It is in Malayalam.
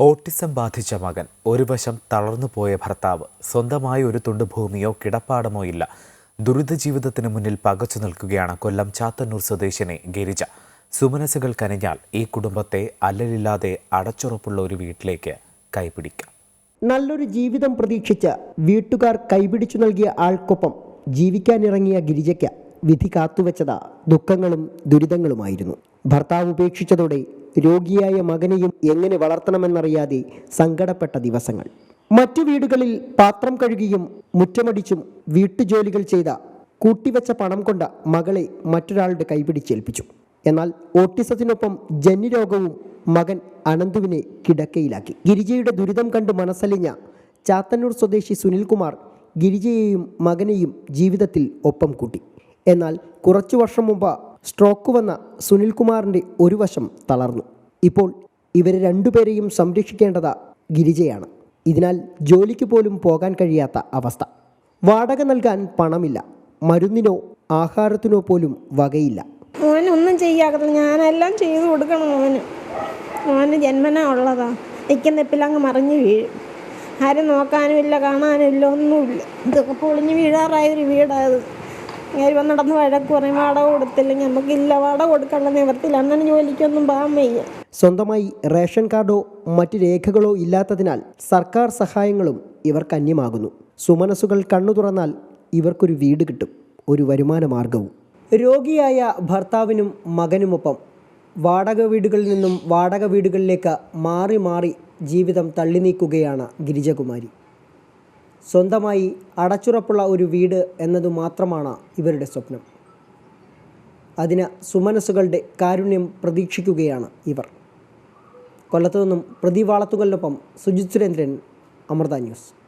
ഓട്ടിസം ബാധിച്ച മകൻ ഒരു വശം തളർന്നു പോയ ഭർത്താവ് സ്വന്തമായി ഒരു തുണ്ട് ഭൂമിയോ കിടപ്പാടമോ ഇല്ല. ദുരിത ജീവിതത്തിന് മുന്നിൽ പകച്ചു നിൽക്കുകയാണ് കൊല്ലം ചാത്തന്നൂർ സ്വദേശിനി ഗിരിജ. സുമനസുകൾ കനിഞ്ഞാൽ ഈ കുടുംബത്തെ അല്ലലില്ലാതെ അടച്ചുറപ്പുള്ള ഒരു വീട്ടിലേക്ക് കൈപിടിക്കാം. നല്ലൊരു ജീവിതം പ്രതീക്ഷിച്ച് വീട്ടുകാർ കൈപിടിച്ചു നൽകിയ ആൾക്കൊപ്പം ജീവിക്കാനിറങ്ങിയ ഗിരിജയ്ക്ക് വിധി കാത്തുവെച്ചത് ദുഃഖങ്ങളും ദുരിതങ്ങളുമായിരുന്നു. ഭർത്താവ് ഉപേക്ഷിച്ചതോടെ രോഗിയായ മകനെയും എങ്ങനെ വളർത്തണമെന്നറിയാതെ സങ്കടപ്പെട്ട ദിവസങ്ങൾ. മറ്റു വീടുകളിൽ പാത്രം കഴുകിയും മുറ്റമടിച്ചും വീട്ടുജോലികൾ ചെയ്ത കൂട്ടിവെച്ച പണം കൊണ്ട മകളെ മറ്റൊരാളുടെ കൈപിടിച്ചേൽപ്പിച്ചു എന്നാൽ ഓട്ടിസത്തിനൊപ്പം ജന്യരോഗവും മകൻ അനന്തുവിനെ കിടക്കയിലാക്കി. ഗിരിജയുടെ ദുരിതം കണ്ട് മനസ്സലിഞ്ഞ ചാത്തന്നൂർ സ്വദേശി സുനിൽകുമാർ ഗിരിജയെയും മകനെയും ജീവിതത്തിൽ ഒപ്പം കൂട്ടി. എന്നാൽ കുറച്ചു വർഷം മുമ്പ് സ്ട്രോക്ക് വന്ന സുനിൽകുമാറിന്റെ ഒരു വശം തളർന്നു. ഇപ്പോൾ ഇവരെ രണ്ടുപേരെയും സംരക്ഷിക്കേണ്ടത് ഗിരിജയാണ്. ഇതിനാൽ ജോലിക്ക് പോലും പോകാൻ കഴിയാത്ത അവസ്ഥ. വാടക നൽകാൻ പണമില്ല. മരുന്നിനോ ആഹാരത്തിനോ പോലും വകയില്ല. മോനൊന്നും ചെയ്യാകത്തില്ല. ഞാനെല്ലാം ചെയ്തു കൊടുക്കണം മോന്. മോന് ജന്മനാ ഉള്ളതാ. നിൽക്കുന്നിപ്പിലങ്ങ് മറിഞ്ഞ് വീഴും. ആരും നോക്കാനും ഇല്ല കാണാനും ഇല്ല ഒന്നുമില്ല. ഇതൊക്കെ പൊളിഞ്ഞ് വീഴാറായ ഒരു വീടാത് ഞാൻ വന്നിടന്ന് വഴക്ക് പറയും വാടക കൊടുത്തില്ലെങ്കിൽ നമുക്കില്ല വാടക കൊടുക്കാനുള്ള നിവർത്തില്ല അണ്ണന് ജോലിക്കൊന്നും പോകാൻ വയ്യ. സ്വന്തമായി റേഷൻ കാർഡോ മറ്റ് രേഖകളോ ഇല്ലാത്തതിനാൽ സർക്കാർ സഹായങ്ങളും ഇവർക്ക് അന്യമാകുന്നു. സുമനസുകൾ കണ്ണു തുറന്നാൽ ഇവർക്കൊരു വീട് കിട്ടും ഒരു വരുമാന മാർഗവും രോഗിയായ ഭർത്താവിനും മകനുമൊപ്പം വാടക വീടുകളിൽ നിന്നും വാടക വീടുകളിലേക്ക് മാറി മാറി ജീവിതം തള്ളി നീക്കുകയാണ് ഗിരിജകുമാരി. സ്വന്തമായി അടച്ചുറപ്പുള്ള ഒരു വീട് എന്നതു മാത്രമാണ് ഇവരുടെ സ്വപ്നം. അതിന് സുമനസ്സുകളുടെ കാരുണ്യം പ്രതീക്ഷിക്കുകയാണ് ഇവർ. കൊല്ലത്തു നിന്നും പ്രതിവാളത്തുകളിനൊപ്പം സുജിത് സുരേന്ദ്രൻ അമൃത ന്യൂസ്.